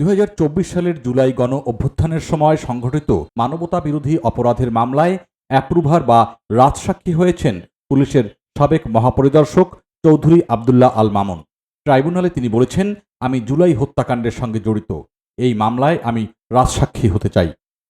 দু হাজার চব্বিশ সালের জুলাই গণ অভ্যুত্থানের সময় সংঘটিত মানবতা বিরোধী অপরাধের মামলায় অ্যাপ্রুভার বা রাজসাক্ষী হয়েছেন পুলিশের সাবেক মহাপরিদর্শক চৌধুরী আবদুল্লাহ আল মামুন। ট্রাইব্যুনালে তিনি বলেছেন, আমি জুলাই হত্যাকাণ্ডের সঙ্গে জড়িত। এই মামলায় আমি রাজসাক্ষী হতে চাই।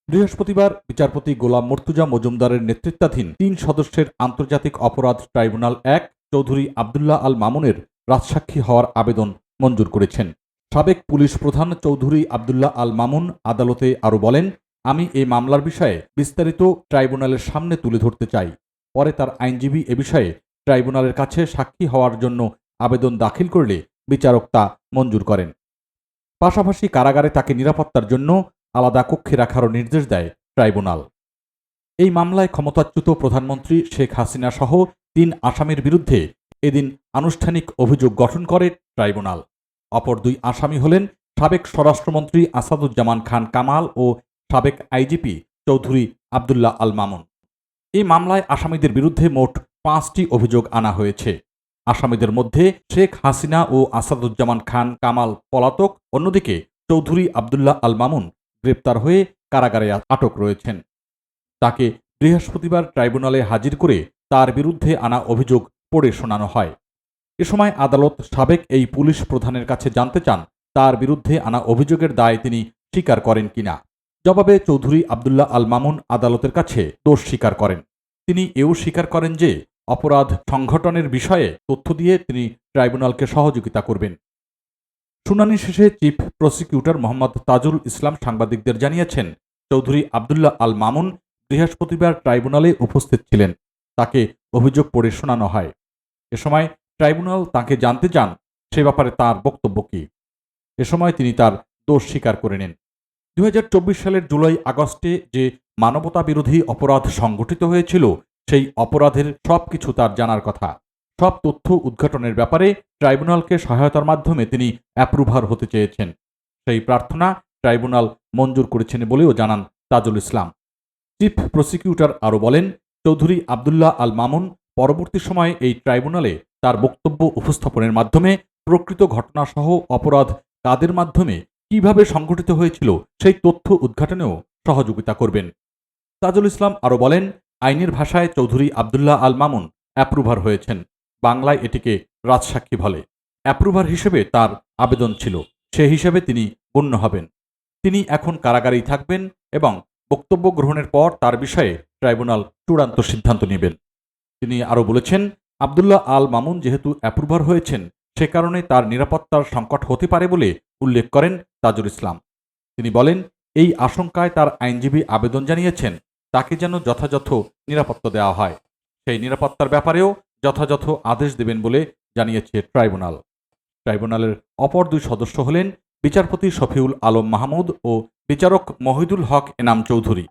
বৃহস্পতিবার বিচারপতি গোলাম মর্তুজা মজুমদারের নেতৃত্বাধীন তিন সদস্যের আন্তর্জাতিক অপরাধ ট্রাইব্যুনাল এক চৌধুরী আবদুল্লাহ আল মামুনের রাজসাক্ষী হওয়ার আবেদন মঞ্জুর করেছেন। সাবেক পুলিশ প্রধান চৌধুরী আবদুল্লাহ আল মামুন আদালতে আরও বলেন, আমি এই মামলার বিষয়ে বিস্তারিত ট্রাইব্যুনালের সামনে তুলে ধরতে চাই। পরে তার আইনজীবী এ বিষয়ে ট্রাইব্যুনালের কাছে সাক্ষী হওয়ার জন্য আবেদন দাখিল করলে বিচারক তা মঞ্জুর করেন। পাশাপাশি কারাগারে তাকে নিরাপত্তার জন্য আলাদা কক্ষে রাখারও নির্দেশ দেয় ট্রাইব্যুনাল। এই মামলায় ক্ষমতাচ্যুত প্রধানমন্ত্রী শেখ হাসিনা সহ তিন আসামির বিরুদ্ধে এদিন আনুষ্ঠানিক অভিযোগ গঠন করে ট্রাইব্যুনাল। অপর দুই আসামি হলেন সাবেক স্বরাষ্ট্রমন্ত্রী আসাদুজ্জামান খান কামাল ও সাবেক আইজিপি চৌধুরী আবদুল্লাহ আল মামুন। এই মামলায় আসামিদের বিরুদ্ধে মোট পাঁচটি অভিযোগ আনা হয়েছে। আসামিদের মধ্যে শেখ হাসিনা ও আসাদুজ্জামান খান কামাল পলাতক, অন্যদিকে চৌধুরী আবদুল্লাহ আল মামুন গ্রেপ্তার হয়ে কারাগারে আটক রয়েছেন। তাকে বৃহস্পতিবার ট্রাইব্যুনালে হাজির করে তার বিরুদ্ধে আনা অভিযোগ পড়ে শোনানো হয়। এ সময় আদালত সাবেক এই পুলিশ প্রধানের কাছে জানতে চান, তার বিরুদ্ধে আনা অভিযোগের দায় তিনি স্বীকার করেন কিনা। জবাবে চৌধুরী আবদুল্লাহ আল মামুন আদালতের কাছে দোষ স্বীকার করেন। তিনি এও স্বীকার করেন যে, অপরাধ সংঘটনের বিষয়ে তথ্য দিয়ে তিনি ট্রাইব্যুনালকে সহযোগিতা করবেন। শুনানি শেষে চিফ প্রসিকিউটর মোহাম্মদ তাজুল ইসলাম সাংবাদিকদের জানিয়েছেন, চৌধুরী আবদুল্লাহ আল মামুন বৃহস্পতিবার ট্রাইব্যুনালে উপস্থিত ছিলেন। তাকে অভিযোগ পড়ে শোনানো হয়। এ সময় ট্রাইব্যুনাল তাকে জানতে চান, সে ব্যাপারে তার বক্তব্য কি? এ সময় তিনি তার দোষ স্বীকার করে নেন। দু হাজার চব্বিশ সালের জুলাই আগস্টে যে মানবতা বিরোধী অপরাধ সংঘটিত হয়েছিল, সেই অপরাধের সব কিছু তার জানার কথা। সব তথ্য উদ্ঘাটনের ব্যাপারে ট্রাইব্যুনালকে সহায়তার মাধ্যমে তিনি অ্যাপ্রুভার হতে চেয়েছেন। সেই প্রার্থনা ট্রাইব্যুনাল মঞ্জুর করেছেন বলেও জানান তাজুল ইসলাম। চিফ প্রসিকিউটর আরও বলেন, চৌধুরী আবদুল্লাহ আল মামুন পরবর্তী সময়ে এই ট্রাইব্যুনালে তার বক্তব্য উপস্থাপনের মাধ্যমে প্রকৃত ঘটনাসহ অপরাধ কাদের মাধ্যমে, কীভাবে সংঘটিত হয়েছিল সেই তথ্য উদ্ঘাটনেও সহযোগিতা করবেন। তাজুল ইসলাম আরও বলেন, আইনের ভাষায় চৌধুরী আবদুল্লাহ আল মামুন অ্যাপ্রুভার হয়েছেন। বাংলায় এটিকে রাজসাক্ষী বলে। অ্যাপ্রুভার হিসেবে তার আবেদন ছিল। সে হিসেবে তিনি গণ্য হবেন। তিনি এখন কারাগারেই থাকবেন এবং বক্তব্য গ্রহণের পর তার বিষয়ে ট্রাইব্যুনাল চূড়ান্ত সিদ্ধান্ত নেবেন। তিনি আরও বলেছেন আবদুল্লাহ আল মামুন যেহেতু অ্যাপ্রুভার হয়েছেন, সে কারণে তার নিরাপত্তার সংকট হতে পারে বলে উল্লেখ করেন তাজুল ইসলাম। তিনি বলেন, এই আশঙ্কায় তার আইনজীবী আবেদন জানিয়েছেন, তাকে যেন যথাযথ নিরাপত্তা দেওয়া হয়। সেই নিরাপত্তার ব্যাপারেও যথাযথ আদেশ দেবেন বলে জানিয়েছে ট্রাইব্যুনাল। ট্রাইব্যুনালের অপর দুই সদস্য হলেন বিচারপতি শফিউল আলম মাহমুদ ও বিচারক মহিদুল হক এনাম চৌধুরী।